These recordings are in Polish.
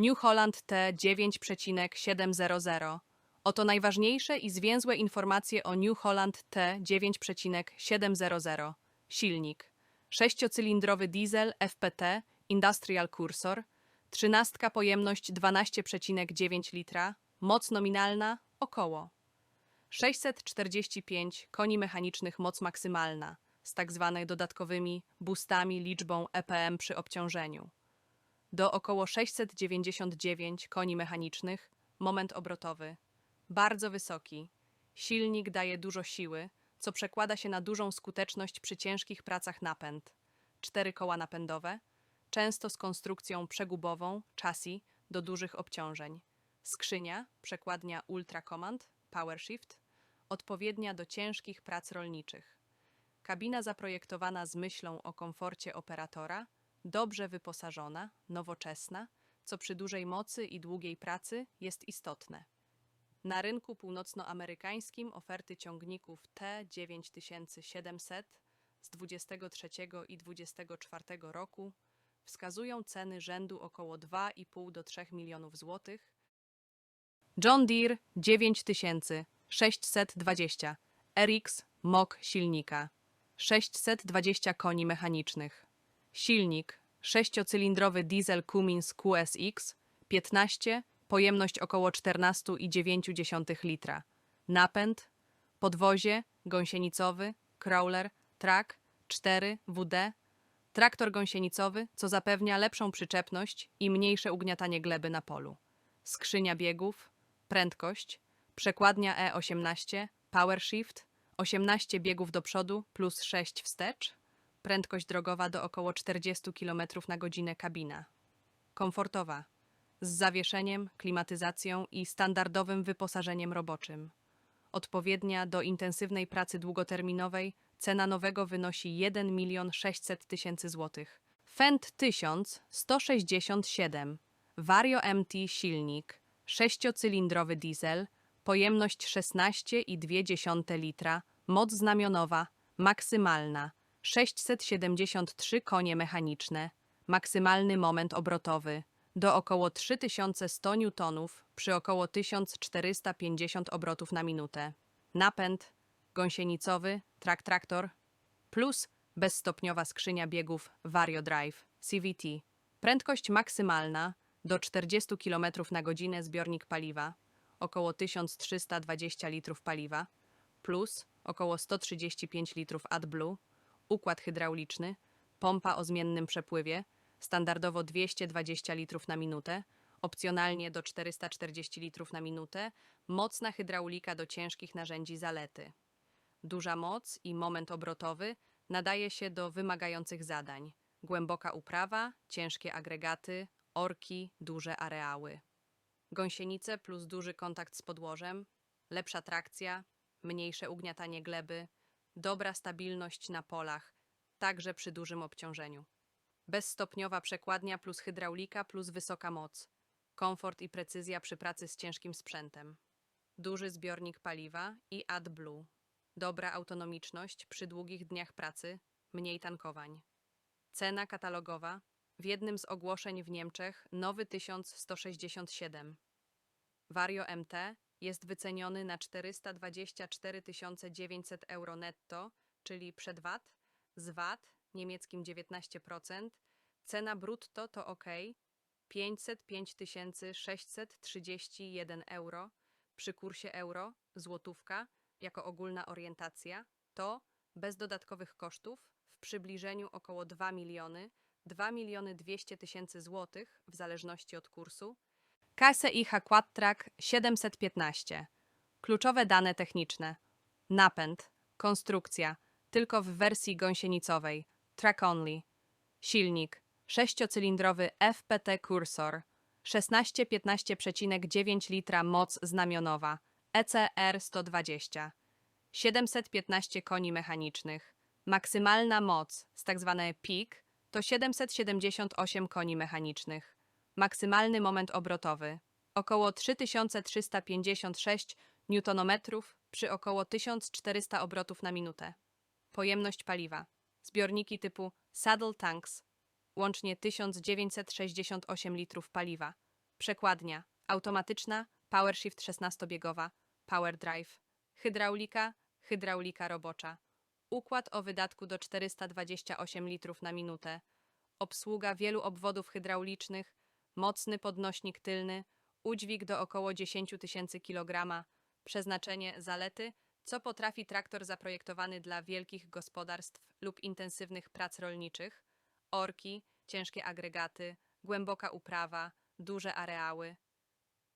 New Holland T 9,700. Oto najważniejsze i zwięzłe informacje o New Holland T 9,700. Silnik. Sześciocylindrowy diesel FPT Industrial Cursor. Trzynastka pojemność 12,9 litra. Moc nominalna około 645 koni mechanicznych moc maksymalna z tak dodatkowymi boostami liczbą EPM przy obciążeniu. Do około 699 koni mechanicznych moment obrotowy. Bardzo wysoki. Silnik daje dużo siły, co przekłada się na dużą skuteczność przy ciężkich pracach napęd. Cztery koła napędowe, często z konstrukcją przegubową, chassis do dużych obciążeń. Skrzynia, przekładnia Ultra Command, Power Shift, odpowiednia do ciężkich prac rolniczych. Kabina zaprojektowana z myślą o komforcie operatora, dobrze wyposażona, nowoczesna, co przy dużej mocy i długiej pracy jest istotne. Na rynku północnoamerykańskim oferty ciągników T9700 z 23 i 24 roku wskazują ceny rzędu około 2,5 do 3 milionów złotych. John Deere 9620 RX MOK silnika 620 koni mechanicznych. Silnik sześciocylindrowy diesel Cummins QSX 15, pojemność około 14,9 litra. Napęd, podwozie, gąsienicowy, crawler, track 4 WD, traktor gąsienicowy, co zapewnia lepszą przyczepność i mniejsze ugniatanie gleby na polu. Skrzynia biegów, prędkość, przekładnia E18, power shift, 18 biegów do przodu plus 6 wstecz, prędkość drogowa do około 40 km na godzinę kabina. Komfortowa, z zawieszeniem, klimatyzacją i standardowym wyposażeniem roboczym. Odpowiednia do intensywnej pracy długoterminowej, cena nowego wynosi 1 milion 600 tysięcy złotych. Fendt 1167, Vario MT silnik, sześciocylindrowy diesel, pojemność 16,2 litra, moc znamionowa, maksymalna 673 konie mechaniczne, maksymalny moment obrotowy. Do około 3100 N przy około 1450 obrotów na minutę. Napęd. Gąsienicowy, trak traktor. Plus bezstopniowa skrzynia biegów Vario Drive CVT. Prędkość maksymalna. Do 40 km na godzinę zbiornik paliwa, około 1320 litrów paliwa, plus około 135 litrów AdBlue, układ hydrauliczny, pompa o zmiennym przepływie, standardowo 220 litrów na minutę, opcjonalnie do 440 litrów na minutę, mocna hydraulika do ciężkich narzędzi zalety. Duża moc i moment obrotowy nadaje się do wymagających zadań. Głęboka uprawa, ciężkie agregaty, orki, duże areały. Gąsienice plus duży kontakt z podłożem, lepsza trakcja, mniejsze ugniatanie gleby, dobra stabilność na polach, także przy dużym obciążeniu. Bezstopniowa przekładnia plus hydraulika plus wysoka moc. Komfort i precyzja przy pracy z ciężkim sprzętem. Duży zbiornik paliwa i AdBlue. Dobra autonomiczność przy długich dniach pracy, mniej tankowań. Cena katalogowa w jednym z ogłoszeń w Niemczech nowy 1167. Vario MT jest wyceniony na 424 900 euro netto, czyli przed VAT, z VAT niemieckim 19%, cena brutto to ok 505 631 euro, przy kursie euro, złotówka, jako ogólna orientacja, to bez dodatkowych kosztów w przybliżeniu około 2 miliony, 2 miliony 200 tysięcy złotych w zależności od kursu, Kase IH Quadtrack 715. Kluczowe dane techniczne. Napęd, konstrukcja, tylko w wersji gąsienicowej, track only. Silnik, sześciocylindrowy FPT Cursor, 16-15,9 litra moc znamionowa, ECR 120. 715 koni mechanicznych. Maksymalna moc z tzw. peak to 778 koni mechanicznych. Maksymalny moment obrotowy około 3356 Nm przy około 1400 obrotów na minutę. Pojemność paliwa. Zbiorniki typu Saddle Tanks łącznie 1968 litrów paliwa. Przekładnia. Automatyczna, PowerShift 16-biegowa, Power Drive. Hydraulika, hydraulika robocza. Układ o wydatku do 428 litrów na minutę. Obsługa wielu obwodów hydraulicznych, mocny podnośnik tylny, udźwig do około 10 tysięcy kg. Przeznaczenie zalety, co potrafi traktor zaprojektowany dla wielkich gospodarstw lub intensywnych prac rolniczych, orki, ciężkie agregaty, głęboka uprawa, duże areały.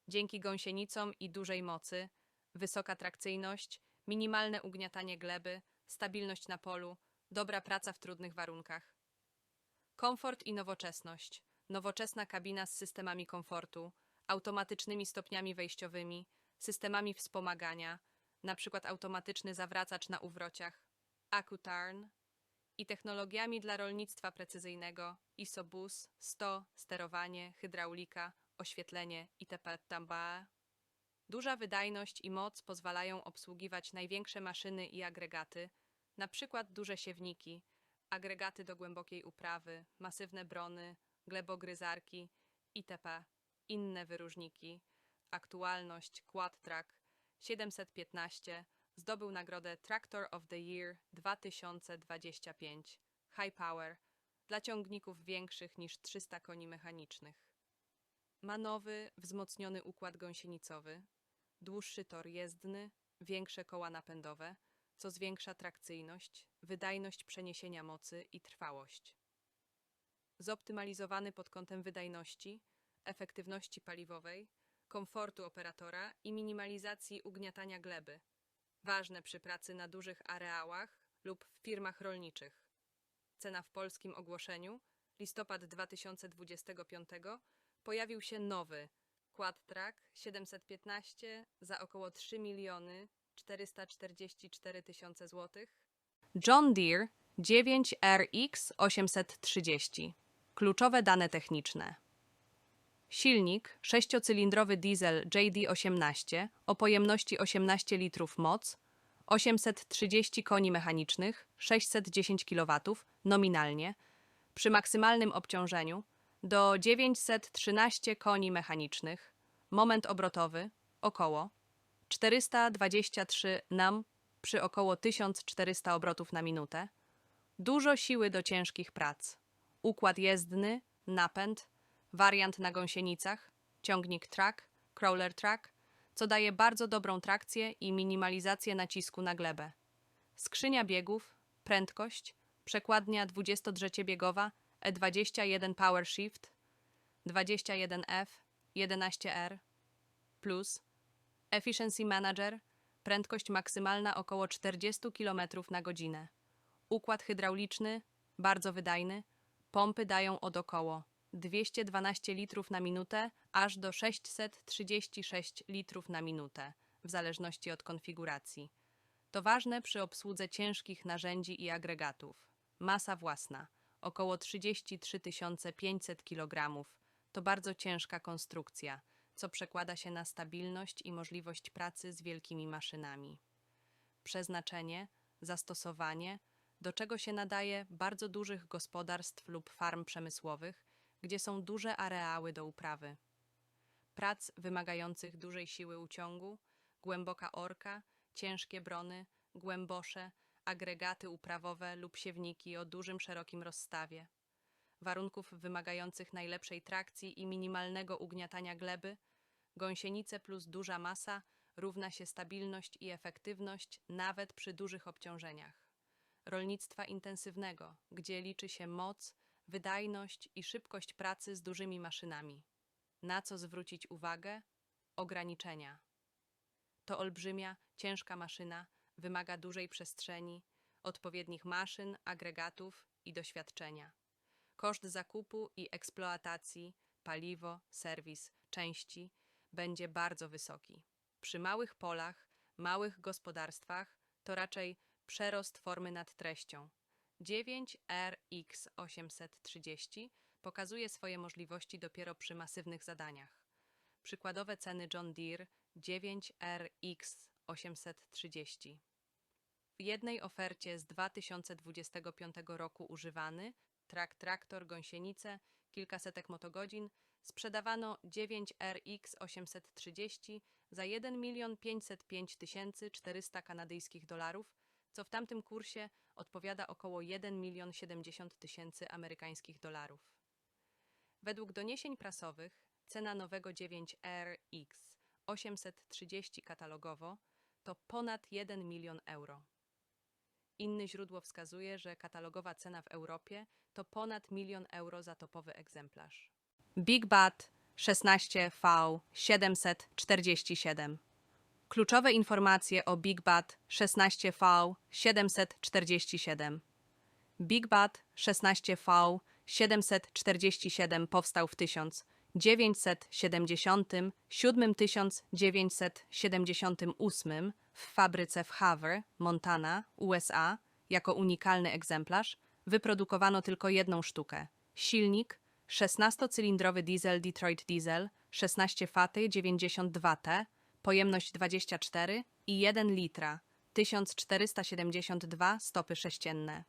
Dzięki gąsienicom i dużej mocy, wysoka trakcyjność, minimalne ugniatanie gleby, stabilność na polu, dobra praca w trudnych warunkach. Komfort i nowoczesność. Nowoczesna kabina z systemami komfortu, automatycznymi stopniami wejściowymi, systemami wspomagania, np. automatyczny zawracacz na uwrociach, AcuTurn i technologiami dla rolnictwa precyzyjnego ISOBUS, 100, sterowanie, hydraulika, oświetlenie itp. Tamba. Duża wydajność i moc pozwalają obsługiwać największe maszyny i agregaty, np. duże siewniki, agregaty do głębokiej uprawy, masywne brony, glebogryzarki itp. Inne wyróżniki. Aktualność Quad Track 715 zdobył nagrodę Tractor of the Year 2025 High Power dla ciągników większych niż 300 koni mechanicznych. Ma nowy, wzmocniony układ gąsienicowy, dłuższy tor jezdny, większe koła napędowe, co zwiększa trakcyjność, wydajność przeniesienia mocy i trwałość. Zoptymalizowany pod kątem wydajności, efektywności paliwowej, komfortu operatora i minimalizacji ugniatania gleby. Ważne przy pracy na dużych areałach lub w firmach rolniczych. Cena w polskim ogłoszeniu, listopad 2025, pojawił się nowy Quad Track 715 za około 3 miliony 444 tysiące złotych. John Deere 9RX 830. Kluczowe dane techniczne. Silnik, sześciocylindrowy diesel JD18 o pojemności 18 litrów moc, 830 koni mechanicznych, 610 kW nominalnie, przy maksymalnym obciążeniu do 913 koni mechanicznych, moment obrotowy około 423 nam przy około 1400 obrotów na minutę, dużo siły do ciężkich prac, układ jezdny, napęd, wariant na gąsienicach, ciągnik track, crawler track, co daje bardzo dobrą trakcję i minimalizację nacisku na glebę. Skrzynia biegów, prędkość, przekładnia 23-biegowa E21 Power Shift, 21F, 11R, plus, Efficiency Manager, prędkość maksymalna około 40 km na godzinę. Układ hydrauliczny, bardzo wydajny, pompy dają od około 212 litrów na minutę aż do 636 litrów na minutę, w zależności od konfiguracji. To ważne przy obsłudze ciężkich narzędzi i agregatów. Masa własna około 33 500 kg. To bardzo ciężka konstrukcja, co przekłada się na stabilność i możliwość pracy z wielkimi maszynami. Przeznaczenie, zastosowanie, do czego się nadaje bardzo dużych gospodarstw lub farm przemysłowych, gdzie są duże areały do uprawy. Prac wymagających dużej siły uciągu, głęboka orka, ciężkie brony, głębosze, agregaty uprawowe lub siewniki o dużym, szerokim rozstawie. Warunków wymagających najlepszej trakcji i minimalnego ugniatania gleby, gąsienice plus duża masa równa się stabilność i efektywność nawet przy dużych obciążeniach. Rolnictwa intensywnego, gdzie liczy się moc, wydajność i szybkość pracy z dużymi maszynami. Na co zwrócić uwagę? Ograniczenia. To olbrzymia, ciężka maszyna, wymaga dużej przestrzeni, odpowiednich maszyn, agregatów i doświadczenia. Koszt zakupu i eksploatacji, paliwo, serwis, części będzie bardzo wysoki. Przy małych polach, małych gospodarstwach to raczej przerost formy nad treścią. 9RX830 pokazuje swoje możliwości dopiero przy masywnych zadaniach. Przykładowe ceny John Deere 9RX830. W jednej ofercie z 2025 roku używany, trak traktor, gąsienice, kilkasetek motogodzin, sprzedawano 9 RX 830 za 1 milion 505 tysięcy 400 kanadyjskich dolarów, co w tamtym kursie odpowiada około 1 milion 70 tysięcy amerykańskich dolarów. Według doniesień prasowych cena nowego 9RX 830 katalogowo to ponad 1 milion euro. Inne źródło wskazuje, że katalogowa cena w Europie to ponad milion euro za topowy egzemplarz. Big Bat 16V 747 Kluczowe informacje o Big Bat 16V 747 Big Bat 16V 747 powstał w 1977-1978 w fabryce w Havre, Montana, USA. Jako unikalny egzemplarz wyprodukowano tylko jedną sztukę. Silnik 16-cylindrowy diesel Detroit Diesel 16 faty 92T, pojemność 24 i 1 litra 1472 stopy sześcienne.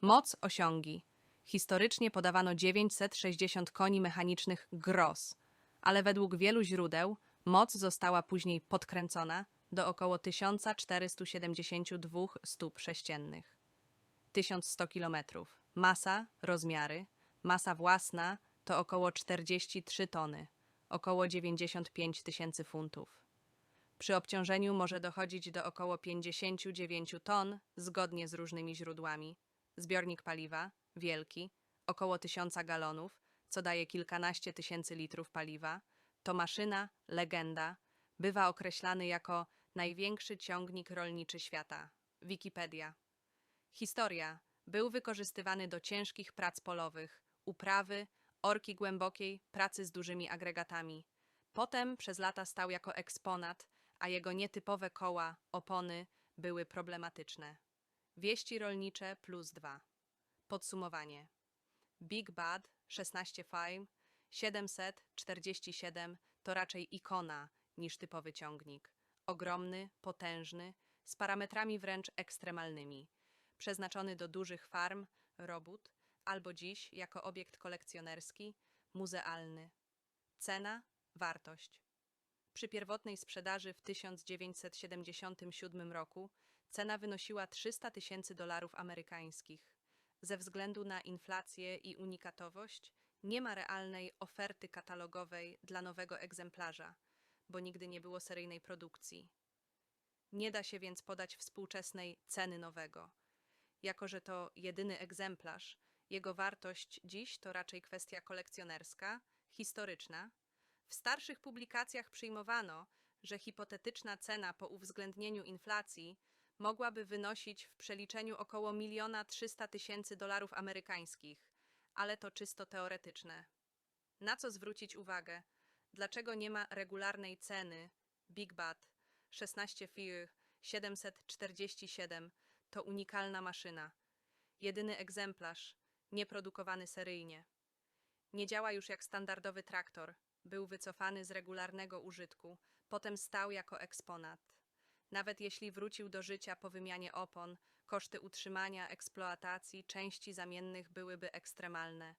Moc osiągi. Historycznie podawano 960 koni mechanicznych gros, ale według wielu źródeł moc została później podkręcona do około 1472 stóp sześciennych. 1100 km. Masa, rozmiary. Masa własna to około 43 tony, około 95 tysięcy funtów. Przy obciążeniu może dochodzić do około 59 ton, zgodnie z różnymi źródłami. Zbiornik paliwa, wielki, około 1000 galonów, co daje kilkanaście tysięcy litrów paliwa. To maszyna, legenda, bywa określany jako największy ciągnik rolniczy świata. Wikipedia. Historia. Był wykorzystywany do ciężkich prac polowych, uprawy, orki głębokiej, pracy z dużymi agregatami. Potem przez lata stał jako eksponat, a jego nietypowe koła, opony były problematyczne. Wieści rolnicze plus 2. Podsumowanie. Big Bad 16 Fime 747 to raczej ikona niż typowy ciągnik. Ogromny, potężny, z parametrami wręcz ekstremalnymi. Przeznaczony do dużych farm, robót, albo dziś jako obiekt kolekcjonerski, muzealny. Cena, wartość. Przy pierwotnej sprzedaży w 1977 roku cena wynosiła 300 tysięcy dolarów amerykańskich. Ze względu na inflację i unikatowość nie ma realnej oferty katalogowej dla nowego egzemplarza, bo nigdy nie było seryjnej produkcji. Nie da się więc podać współczesnej ceny nowego. Jako, że to jedyny egzemplarz, jego wartość dziś to raczej kwestia kolekcjonerska, historyczna. W starszych publikacjach przyjmowano, że hipotetyczna cena po uwzględnieniu inflacji mogłaby wynosić w przeliczeniu około miliona trzysta tysięcy dolarów amerykańskich, ale to czysto teoretyczne. Na co zwrócić uwagę? Dlaczego nie ma regularnej ceny Big Bat 16 FIR 747 to unikalna maszyna. Jedyny egzemplarz, nieprodukowany seryjnie. Nie działa już jak standardowy traktor. Był wycofany z regularnego użytku, potem stał jako eksponat. Nawet jeśli wrócił do życia po wymianie opon, koszty utrzymania, eksploatacji, części zamiennych byłyby ekstremalne.